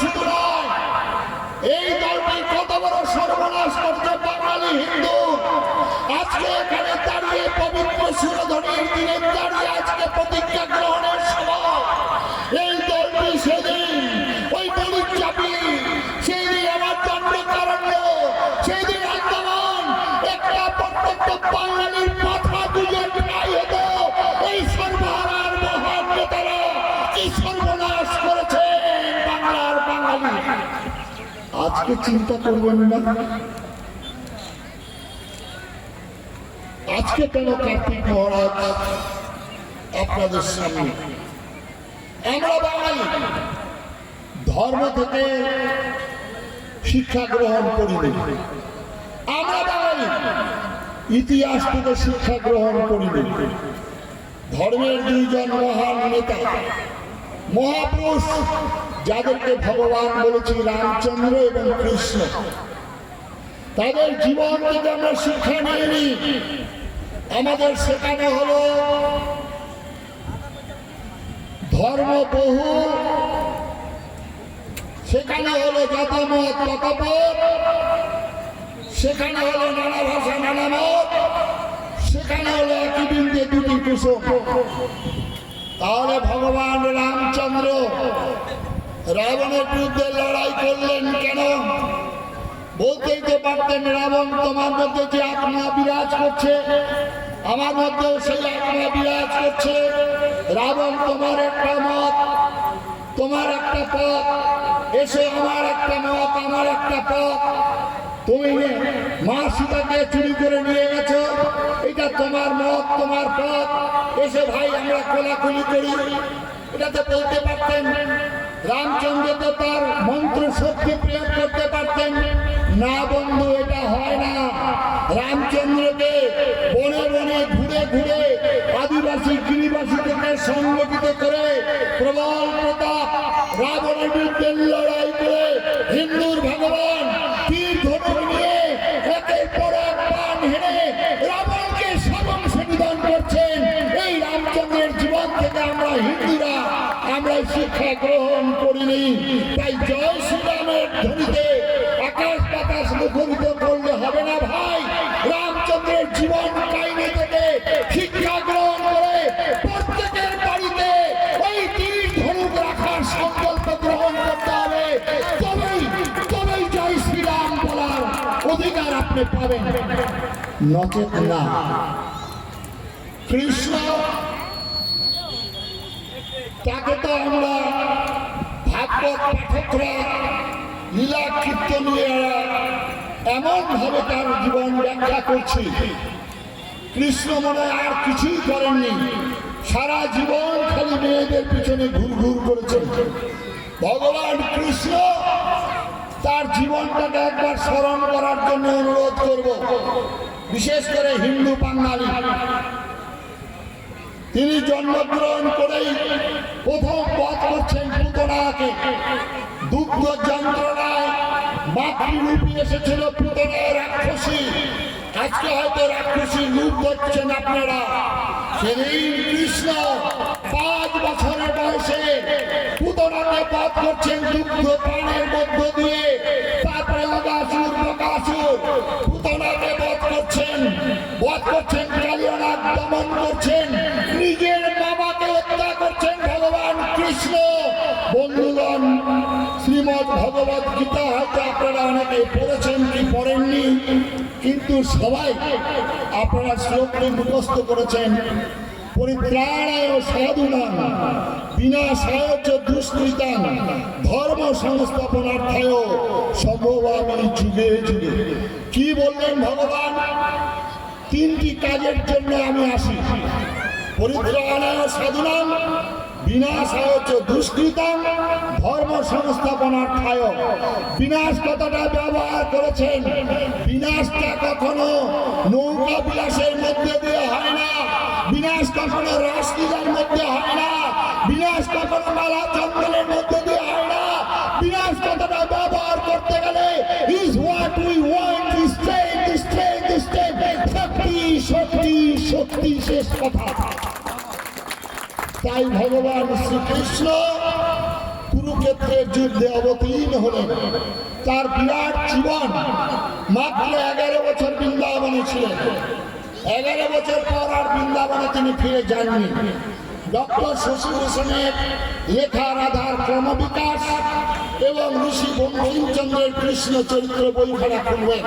শুধু নয়, এই দলটি কত বড় সর্বনাশ করছে বাঙালি হিন্দু। আজকে এখানে দাঁড়িয়ে পবিত্র সুরধনীর দিনে দাঁড়িয়ে আজকে প্রতিজ্ঞা গ্রহণের সময়। এই দলটি সেদিন ওই বলির চাপি সেই দিন আমার দণ্ডকারণ্য সেই দিন আন্দোলন একটা প্রত্যেকটা বাঙালির আজকে চিন্তা করবেন না। আজকে কেন কার্তিক মহারাজ আপনাদের সামনে? আমরা বাঙালি। ধর্ম থেকে শিক্ষা গ্রহণ করিনি। আমরা বাঙালি। ইতিহাস থেকে শিক্ষা গ্রহণ করিনি। ধর্মের দুইজন মহান নেতা, মহাপুরুষ যাদেরকে ভগবান বলেছি রামচন্দ্র এবং কৃষ্ণ, তাদের জীবন থেকে আমরা শিক্ষা নিইনি আমাদের শেখানো হলো, ধর্ম বহু সেখানে হলো যথামত তথাপত সেখানে হলো নানা ভাষা, নানা মত সেখানে হলো একই বিন্দে দুটি কুসুম। তাহলে ভগবান রামচন্দ্র রাবণের বিরুদ্ধে লড়াই করলেন কেন? বলতেই তো পারতেন রাবণ, তোমার মধ্যে যে আত্মা বিরাজ করছে, আমার মধ্যেও সেই আত্মা বিরাজ করছে। রাবণ, তোমার একটা মত, তোমার একটা পথ, এসে আমার একটা মত, আমার একটা পথ। তুমি মা সীতাকে চুরি করে নিয়ে গেছো, এটা তোমার মত, তোমার পথ। এসে ভাই, আমরা কোলাকুলি করি। এটা তো বলতে পারতেন রামচন্দ্র তো তার মন্ত্র শক্তি প্রয়োগ করতে পারতেন। না বন্ধু, এটা হয় না। রামচন্দ্রকে বনে বনে ঘুরে ঘুরে আদিবাসী গিরিবাসী থেকে সংগঠিত করে প্রবল প্রতাপ, রাবণের বিরুদ্ধে লড়াই করে হিন্দুর ভগবান শিক্ষা গ্রহণ করিনি। তাই জয় শ্রীরামের ধ্বনিতে আকাশ বাতাস মুখরিত করলে হবে না ভাই। রামচন্দ্রের জীবন কাহিনী থেকে শিক্ষা গ্রহণ করে প্রত্যেকের বাড়িতে ওই তীর ধনুক রাখার সংকল্প গ্রহণ করতে হবে। তবেই তবেই জয় শ্রীরাম বলার অধিকার আপনি পাবেন। নচেত না। কৃষ্ণ তাকে তো আমরা ভাগবত পাঠকরা লীলা কীর্তনীয়রা এমন ভাবে তার জীবন ব্যাখ্যা করছি। কৃষ্ণ মনে আর কিছুই করেননি। সারা জীবন খালি মেয়েদের পিছনে ঘুর ঘুর করেছেন। ভগবান কৃষ্ণ, তার জীবনটাকে একবার স্মরণ করার জন্য অনুরোধ করব। বিশেষ করে হিন্দু বাঙালি তিনি জন্মগ্রহণ করেই প্রথম পথ করছেন পুতনাকে। দুগ্ধ যন্ত্রণায় মাতৃরূপী এসেছিল পুতনায় রাক্ষসী। আজকে হয়তো রাক্ষসী রূপ ধরছেন আপনারা। সেদিন কৃষ্ণ পাঁচ বছরের বয়সে পুতনাকে পথ করছেন দুগ্ধ প্রাণের মধ্য দিয়ে। তারপরে অগাসুর বকাসুর পুতনাকে বধ করছেন। বধ করছেন কালিয়ানাথ দমন করছেন। ভগবত গীতা হয়তো আপনারা অনেকে পড়েছেন কি পড়েননি, কিন্তু সবাই আপনারা শ্লোকটি মুখস্থ করেছেন। পরিত্রাণায় সাধুনাম কি বললেন ভগবান? তিনটি কাজের জন্য আমি আসি। পরিত্রাণায় সাধুনাম বিনাশায় চ দুষ্কৃতাম ধর্ম সংস্থাপনার্থায় বিনাশ কথাটা ব্যবহার করেছেন? বিনাশটা কখনো নৌকা বিলাসের মধ্যে দিয়ে হয় না। বিনাশ কখনো রাসলীলার মধ্যে হয় না। বিনাশ কখনো মালা জঙ্গলের মধ্যে দিয়ে হয় না। বিনাশ কথাটা ব্যবহার করতে গেলে is what we want strength strength strength শক্তি শক্তি শক্তি, শেষ কথা। তাই ভগবান শ্রীকৃষ্ণ কুরুক্ষেত্রের যুদ্ধে অবতীর্ণ হলেন। তার বিরাট জীবন মাত্র এগারো বছর বৃন্দাবনে ছিলেন এগারো বছর পর আর বৃন্দাবনে তিনি ফিরে যাননি। ডক্টর শশীভূষণের লেখা রাধার ক্রমবিকাশ এবং ঋষি বঙ্কিমচন্দ্রের কৃষ্ণ চরিত্র বইখানা খুলবেন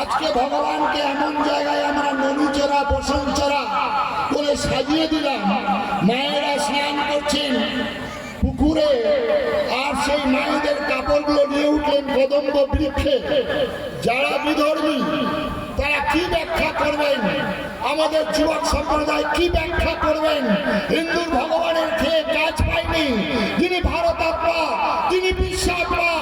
আজকে ভগবানকে এমন জায়গায় আমরা নদীচরা বসন্তরা করে সাজিয়ে দিলাম। মায়েরা স্নান করছেন পুকুরে, আর সেই মায়েদের কাপড়গুলো নিয়ে উঠলেন কদম্ব বৃক্ষে। যারা বিধর্মী, তারা কি ব্যাখ্যা করবেন? আমাদের যুবক সম্প্রদায় কি ব্যাখ্যা করবেন? হিন্দুর ভগবানের খেয়ে কাজ পায়নি। তিনি বিশ্বাত্মা তিনি কাপড়গুলো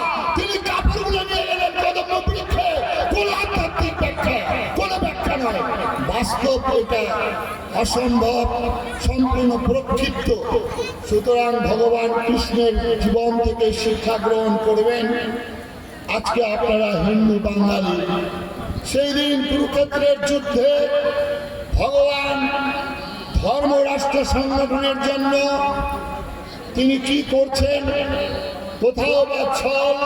বাস্তব এটা অসম্ভব, সম্পূর্ণ প্রক্ষিপ্ত। সুতরাং ভগবান কৃষ্ণের জীবন থেকে শিক্ষা গ্রহণ করবেন। আজকে আপনারা হিন্দু বাঙালি। সেই দিন কুরুক্ষেত্রের যুদ্ধে ভগবান ধর্ম রাষ্ট্র সংগঠনের জন্য তিনি কি করছেন? কোথাও বা ছল,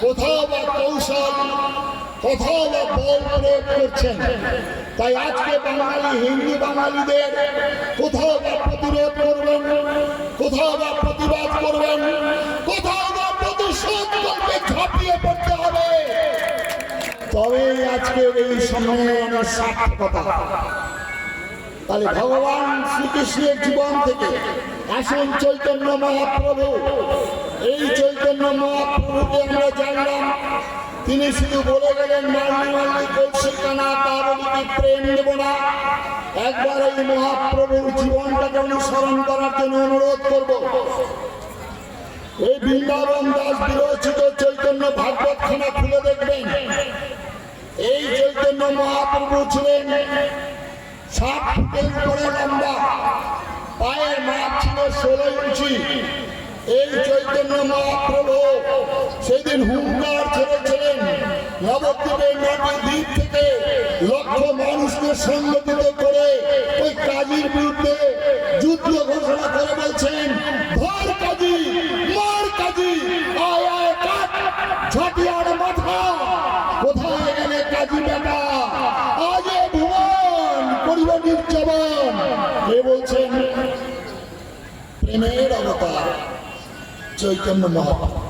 কোথাও বা কৌশল, কোথাও বা বল প্রয়োগ করছেন? তাই আজকে বাঙালি, হিন্দু বাঙালিদের কোথাও বা প্রতিরোধ করবেন, কোথাও বা প্রতিবাদ করবেন, কোথাও বা প্রতিশোধ করবে ঝাঁপিয়ে পড়তে হবে। তবে আজকে এই সম্মেলনের সার্থকতা তাহলে ভগবান শ্রীকৃষ্ণের জীবন থেকে আসেন চৈতন্য মহাপ্রভু। এই চৈতন্য মহাপ্রভুকে আমরা জানলাম তিনি শুধু বলে গেলেন প্রেম দেব না। একবার এই মহাপ্রভুর জীবনটাকে অনুসরণ করার জন্য অনুরোধ করব। এই বৃন্দাবন দাস বিরচিত চৈতন্য ভাগবত খানা খুলে দেখবেন। এই চৈতন্য মহাপ্রভু ছিলেন সাত ফুটের উপরে লম্বা, পায়ের মাপ ছিল ষোলো ইঞ্চি। এই চৈতন্য মহাপ্রভু সেদিন হুঙ্কার ছেড়েছিলেন নবদ্বীপের নদীর দ্বীপ থেকে লক্ষ মানুষকে সংগঠিত করে ওই কাজীর বিরুদ্ধে যুদ্ধ ঘোষণা করে বলছেন ধর কাজী মার কাজী আয় আয় কাট ঝাঁটিয়ার মাথা কোথায় গেলে কাজী বেটা আজ এ ভুবন করিব নির্যাবন কে বলছেন প্রেমের অবতার চৈতন্য মহাপ্রভু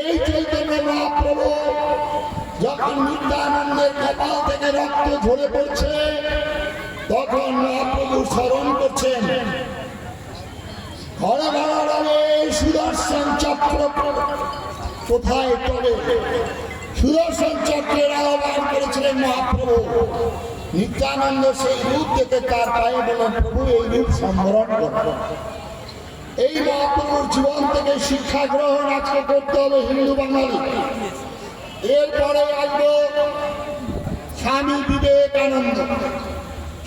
এই চৈতন্য মহাপ্রভু যখন নিত্যানন্দের কপাল থেকে রক্ত ঝরে পড়ছে, তখন মহাপ্রভু স্মরণ করছেন, ঘরে ঘরে সুদর্শন চক্র কোথায় চলে সুদর্শন চক্রের আহ্বান করেছিলেন মহাপ্রভু। নিত্যানন্দ সেই রূপ দেখে তার পায়ে বলেন প্রভু, এই রূপ সম্বরণ করব এই মহাপ্রভুর জীবন থেকে শিক্ষা গ্রহণ আজকে করতে হবে হিন্দু বাঙালি। এরপরে আসব স্বামী বিবেকানন্দ।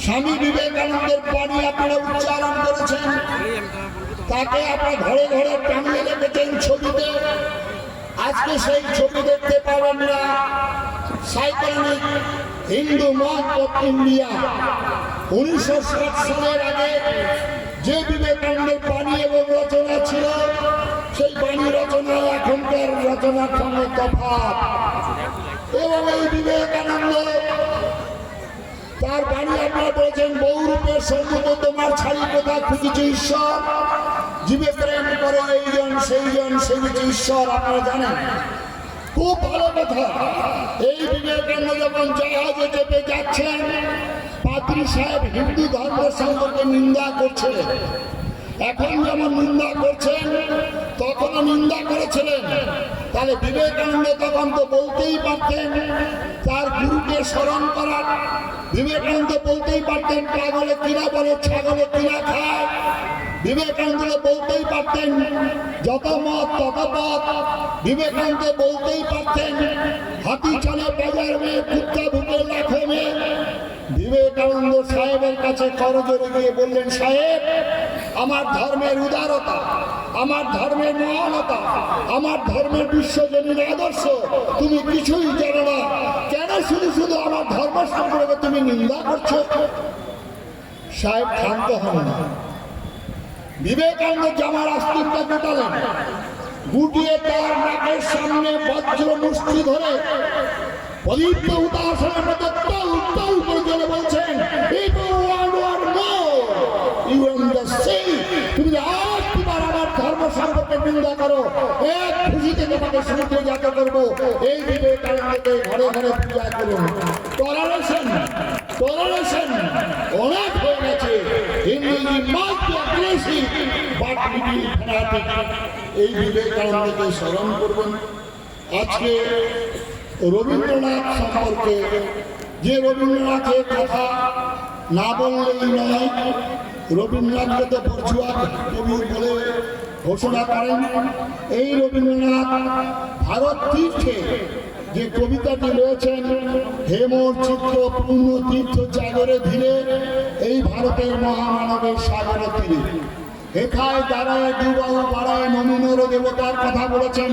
স্বামী বিবেকানন্দের বাণী আপনারা উচ্চারণ করেছেন। তাকে আপনার ঘরে ঘরে টাঙিয়ে রেখেছেন ছবিতে। আজকে সেই ছবি দেখতে পাবেন না সাইক্লোনিক হিন্দু মত অফ ইন্ডিয়া। উনিশশো ষাট সালের আগে যে বিবেকানন্দের বাণী এবং রচনা ছিল, সেই বাণী রচনা এখনকার রচনার সঙ্গে তফাৎ। এবং এই বিবেকানন্দ, তার বাণী আপনারা বলেছেন বহুরূপের সম্মুখ তোমার ছাড়ি কোথা খুঁজেছে ঈশ্বর। জীবে প্রেম করে এইজন সেইজন সেবিছে ঈশ্বর, আপনারা জানেন। খুব ভালো কথা। এই বিবেকানন্দ যখন জাহাজে চেপে যাচ্ছেন পাত্রী সাহেব হিন্দু ধর্ম সম্পর্কে নিন্দা করছিলেন এখন যেমন নিন্দা করছেন, তখনও নিন্দা করেছিলেন। তাহলে বিবেকানন্দ তখন তো বলতেই পারতেন, তার গুরুকে স্মরণ করার। বিবেকানন্দ বলতেই পারতেন, পাগলে কিনা বলে, ছাগলে কিনা খায়। বিবেকানন্দ বলতেই পারতেন, যত মত, তত পথ। বিবেকানন্দ বলতেই পারতেন, হাতি চলে বাজার মেয়ে কুত্তা ভুকে লাখে মেয়ে বিবেকানন্দ সাহেবের কাছে করজোরে গিয়ে বললেন, সাহেব, আমার ধর্মের উদারতা, আমার ধর্মের মহানতা, আমার ধর্মের বিশ্বজনীন আদর্শ, তুমি কিছুই জানো না। কেন শুধু শুধু আমার ধর্ম সম্পর্কে তুমি নিন্দা করছ? সাহেব ক্ষান্ত হন না বিবেকানন্দ জামার অস্তিত্ব গোটালেন। গুটিয়ে তার নাকের সামনে বজ্র মুষ্টি ধরে পবিত্র উদাসনের মতো তল তল বলছেন "People want one more. You understand? তুমি যে তোমার আমার ধর্ম সম্পর্কে নিন্দা করো, এক খুশিতে তোমাকে সমুদ্রে করব এই বিবেকানন্দকে ঘরে ঘরে পূজা করুন টলারেশন টলারেশন অনেক হয়ে গেছে ইংরেজি বাট এই বিবেকানন্দকে স্মরণ করবেন আজকে রবীন্দ্রনাথ সম্পর্কে যে রবীন্দ্রনাথের কথা না বললেই নয়, রবীন্দ্রনাথকে তো পড়ুয়া কবি বলে ঘোষণা করেন। এই রবীন্দ্রনাথ ভারত তীর্থে যে কবিতাটি রয়েছেন, হেমর চিত্র পূর্ণ তীর্থ জাগরে ধীরে এই ভারতের মহামানবের সাগরে তীরে হেখায় দাঁড়ায় দুবাহু বাড়ায় নমিনর দেবতার কথা বলেছেন।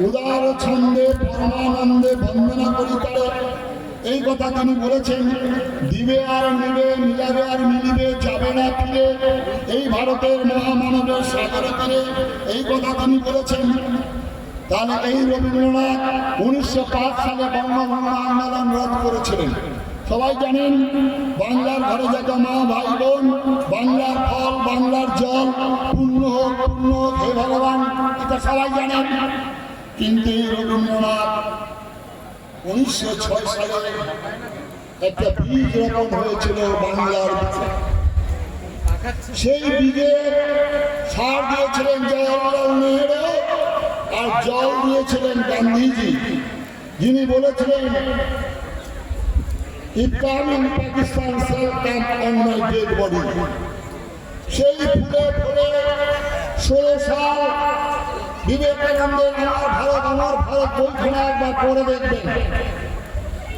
উদার ছন্দে, পরমানন্দে বন্দনা করি তারে। এই কথা তিনি বলেছেন, দিবে আর নিবে, মিলাবে আর মিলিবে, যাবে না ফিরে। এই ভারতের মহামানবের সাগরে তীরে। এই কথা তিনি বলেছেন। তাহলে এই রবীন্দ্রনাথ উনিশশো পাঁচ সালে বঙ্গভঙ্গ আন্দোলন রদ করেছিলেন। সবাই জানেন, বাংলার ঘরে যত মা, ভাই, বোন, বাংলার ফল, বাংলার জল, পূর্ণ হোক, পূর্ণ হে ভগবান, এটা সবাই জানেন। কিন্তু রবীন্দ্রনাথ উনিশশো ছয় সালে একটা বীজ রোপণ হয়েছিল বাংলার সেই বীজে সার দিয়েছিলেন জওয়াহরলাল নেহরু আর জল দিয়েছিলেন গান্ধীজি। যিনি বলেছিলেন if come in Pakistan shall come on my dead body, সেই ফুলে ফুলে ষোলো সাল বিবেকানন্দের আমার ভারত আমার ভারত বইখানা একবার পড়ে দেখবেন।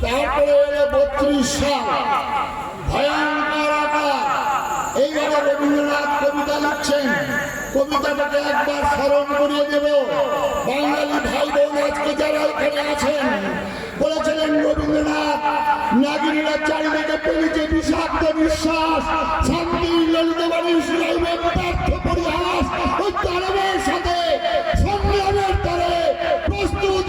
তারপরে এলো বত্রিশ সাল, ভয়ঙ্কর আকার। এইভাবে রবীন্দ্রনাথ কবিতা লিখছেন। কবিতাটাকে একবার স্মরণ করিয়ে দেব। বাঙালি ভাই বোন আজকে যারা এখানে আছেন বলেছিলেন রবীন্দ্রনাথ, নাগিনীরা চারিদিকে পেয়েছে বিষাক্ত বিশ্বাস শান্তি, ললিত বাড়ি শুনাইবে ব্যর্থ পরিহাস, ওই তারবের সাথে, সংগ্রামের তরে, প্রস্তুত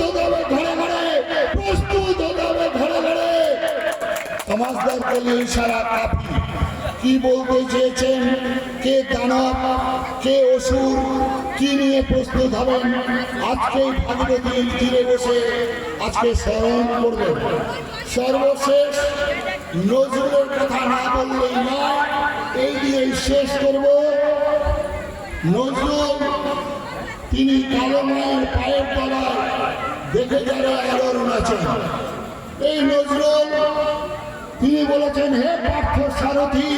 কি বলতে চেয়েছেন? কে দানব, কে অসুর, কি নিয়ে প্রস্তুত হবেন? আজকে ভাগীরথী তীরে বসে আজকে স্মরণ করবেন সর্বশেষ নজরুলের কথা না বললেই না, এই দিয়েই শেষ করব। নজরুল, তিনি কালো মায়ের পায়ের তলায় দেখে যারা আলোড়ন আছেন এই নজরুল, তিনি বলেছেন, হে পার্থ সারথি,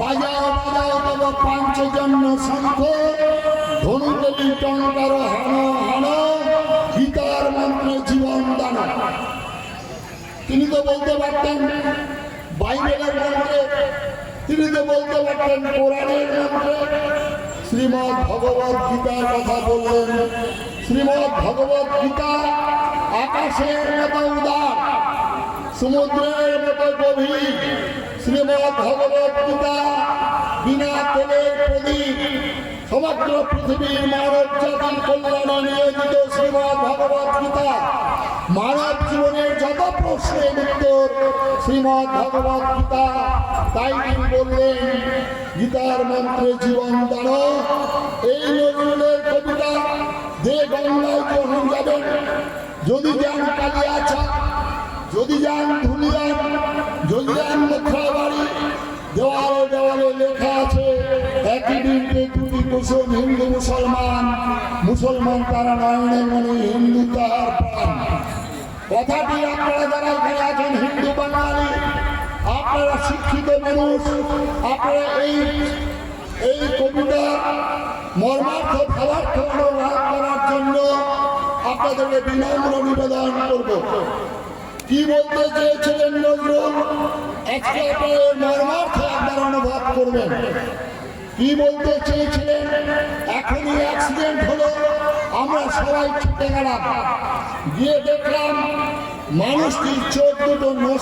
বাজাও বাজাও, তব পাঞ্চজন্য শঙ্খ ধনুকলি টঙ্কার, হান হান। জীবন দান তিনি তো বলতে পারতেন, বাইবেলের মন্ত্রে, তিনি তো বলতে পারতেন, কোরআনের মন্ত্রে শ্রীমৎ ভগবত গীতার কথা বললেন। শ্রীমৎ ভগবত গীতা আকাশের মতো উদার, সমুদ্রের মতো গভীর। শ্রীমৎ ভগবত গীতা বিনা তেলের প্রদীপ। সমগ্র পৃথিবীর মানব জাতির কল্যাণে নিয়োজিত শ্রীমৎ ভগবত গীতা, মানব জীবনের যত প্রশ্নের উত্তর শ্রীমৎ ভগবত গীতা, তাই তিনি বললেন, গীতার মন্ত্রে জীবন দান এই নজরুলের কবিতা যে গঙ্গায় গ্রহণ যাবেন, যদি যান কালিয়াছা যদি যান ধুলিয়ান যদি যান মুখাবাড়ি দেওয়ালে দেওয়ালে লেখা আছে, একই দুটি কুসুম হিন্দু মুসলমান মুসলমান তারা নয়নের মনে হিন্দু তাহার প্রাণ। কথাটি আপনারা যারা এখানে আছেন হিন্দু বাঙালি, আপনারা শিক্ষিত মানুষ, আপনারা এই এই কবিতা মর্মার্থ ভাবার্থ অনুভব করার জন্য আপনাদেরকে বিনম্র নিবেদন করব। কি বলতে চেয়েছিলেন নজরুল? আজকে আপনারা মর্মার্থ একবার অনুভব করবেন। কি বলতে চেয়েছিলেন? এখনই অ্যাক্সিডেন্ট হলো, আমরা সবাই ছুটে গেলাম। গিয়ে দেখলাম, মানুষটির চোখ দুটো নষ্ট